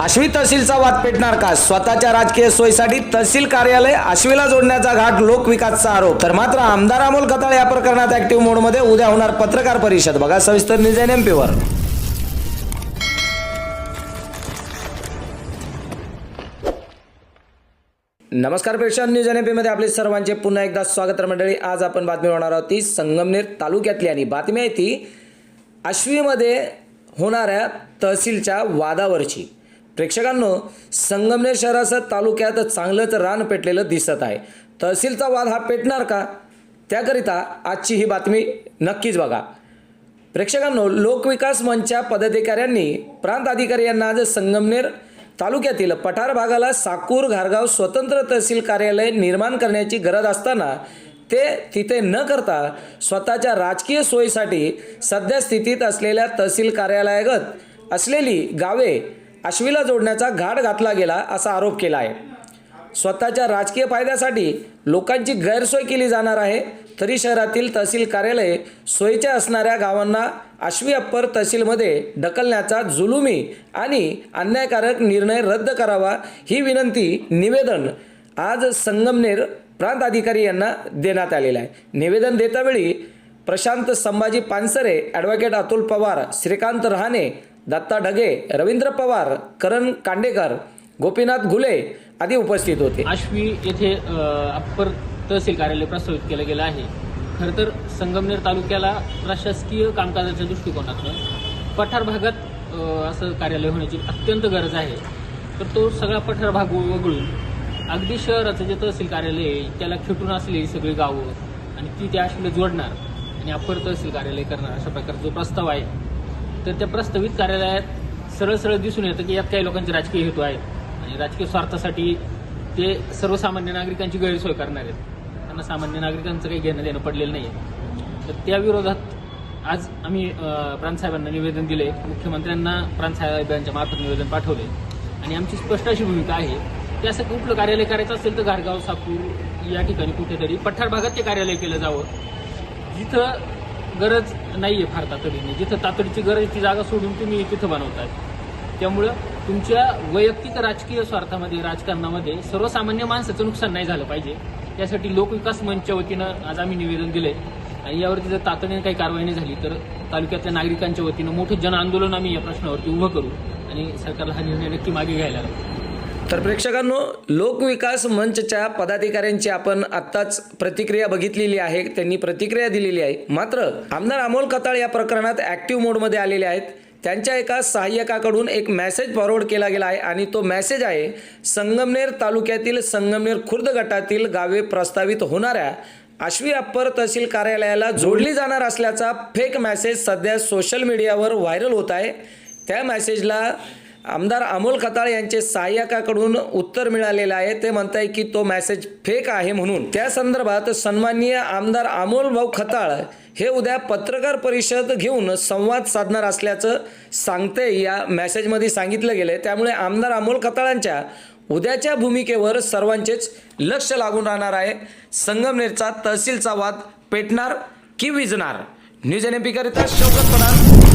आश्वी तहसीलचा वाद पेटणार का? स्वतःच्या राजकीय सोयीसाठी तहसील कार्यालय आश्वीला जोडण्याचा घाट लोकविकासचा आरोप. तर मात्र आमदार अमोल खताळ या प्रकरणात ऍक्टिव्ह मोडमध्ये उद्या होणार पत्रकार परिषद. बघा सविस्तर निजान एमपीवर नमस्कार पेशन न्यूज एनमध्ये आपले सर्वांचे पुन्हा एकदा स्वागत मंडळी. आज आपण बातमी होणार आहोत ती संगमनेर तालुक्यातली आणि बातमी आहे ती आश्वीमध्ये होणाऱ्या तहसीलच्या वादावरची. प्रेक्षकांनो संगमनेर शहरासह तालुक्यात चांगलंच रान पेटलेलं दिसत आहे. तहसीलचा वाद हा पेटणार का? त्याकरिता आजची ही बातमी नक्कीच बघा. प्रेक्षकांनो लोकविकास मंचच्या पदाधिकाऱ्यांनी प्रांत अधिकारी यांना आज संगमनेर तालुक्यातील पठार भागाला साकूर घारगाव स्वतंत्र तहसील कार्यालय निर्माण करण्याची गरज असताना ते तिथे न करता स्वतःच्या राजकीय सोयीसाठी सध्या स्थितीत असलेल्या तहसील कार्यालयागत असलेली गावे अश्वीला जोडण्याचा घाट घातला गेला असा आरोप केला आहे. स्वतःच्या राजकीय फायद्यासाठी लोकांची गैरसोय केली जाणार आहे. तरी शहरातील तहसील कार्यालय सोयीच्या असणाऱ्या गावांना आश्वी अप्पर तहसीलमध्ये ढकलण्याचा जुलुमी आणि अन्यायकारक निर्णय रद्द करावा ही विनंती निवेदन आज संगमनेर प्रांत अधिकारी यांना देण्यात आलेलं आहे. निवेदन देतावेळी प्रशांत संभाजी पानसरे ॲडव्होकेट अतुल पवार श्रीकांत रहाणे दत्ता ढगे रवींद्र पवार करण कांडेकर गोपीनाथ घुले आदी उपस्थित होते. आश्वी येथे अप्पर तहसील कार्यालय प्रस्तावित केलं गेलं आहे. खरं तर संगमनेर तालुक्याला प्रशासकीय कामकाजाच्या दृष्टिकोनातून पठार भागात असं कार्यालय होण्याची अत्यंत गरज आहे. तर तो सगळा पठार भाग वगळून अगदी शहराचं जे तहसील कार्यालय आहे त्याला खेटून असलेली सगळी गावं आणि ती त्या आश्वीला जोडणार आणि अप्पर तहसील कार्यालय करणार अशा प्रकारचा जो प्रस्ताव आहे तर त्या प्रस्तावित कार्यालयात सरळ सरळ दिसून येतं की यात काही लोकांचे राजकीय हेतू आहेत. आणि राजकीय स्वार्थासाठी ते सर्वसामान्य नागरिकांची गैरसोय करणार आहेत. त्यांना सामान्य नागरिकांचं काही घेणं देणं पडलेलं नाही तर त्या विरोधात आज आम्ही प्रांतसाहेबांना निवेदन दिले मुख्यमंत्र्यांना प्रांतसाहेबांच्या मार्फत निवेदन पाठवले आणि आमची स्पष्ट अशी भूमिका आहे की असं कुठलं कार्यालय करायचं असेल तर घारगाव सापूर या ठिकाणी कुठेतरी पठार भागात ते कार्यालय केलं जावं. जिथं गरज नाही आहे फार तातडीने. जिथं तातडीची गरज ती जागा सोडून तुम्ही तिथं बनवताय. त्यामुळं तुमच्या वैयक्तिक राजकीय स्वार्थामध्ये राजकारणामध्ये सर्वसामान्य माणसाचं नुकसान नाही झालं पाहिजे. त्यासाठी लोकविकास मंचच्या वतीनं आज आम्ही निवेदन दिलंय. आणि यावरती जर तातडीने काही कारवाई नाही झाली तर तालुक्यातल्या नागरिकांच्या वतीनं मोठं जन आंदोलन आम्ही या प्रश्नावरती उभं करू आणि सरकारला हा निर्णय नक्की मागे घ्यायला लागतो तर प्रेक्षकांनो लोकविकास मंचच्या पदाधिकाऱ्यांची आपण आत्ताच प्रतिक्रिया बघितलेली आहे. त्यांनी प्रतिक्रिया दिलेली आहे. मात्र आमदार अमोल कताळ या प्रकरणात ॲक्टिव्ह मोडमध्ये आलेले आहेत. त्यांच्या एका सहाय्यकाकडून एक मेसेज फॉरवर्ड केला गेला आहे आणि तो मेसेज आहे संगमनेर तालुक्यातील संगमनेर खुर्द गटातील गावे प्रस्तावित होणाऱ्या आश्वी अप्पर तहसील कार्यालयाला जोडली जाणार असल्याचा फेक मेसेज सध्या सोशल मीडियावर व्हायरल होत आहे. त्या मेसेजला आमदार अमोल खताळ यांचे सहाय्यकाकडून उत्तर मिळालेलं आहे. ते म्हणताय की तो मॅसेज फेक आहे म्हणून. त्या संदर्भात सन्माननीय आमदार अमोल भाऊ खताळ हे उद्या पत्रकार परिषद घेऊन संवाद साधणार असल्याचं सांगते या मॅसेजमध्ये सांगितलं गेलं आहे त्यामुळे आमदार अमोल खताळांच्या उद्याच्या भूमिकेवर सर्वांचेच लक्ष लागून राहणार आहे. संगमनेरचा तहसीलचा वाद पेटणार की विजणार? न्यूज एन करिता शौकत पठाण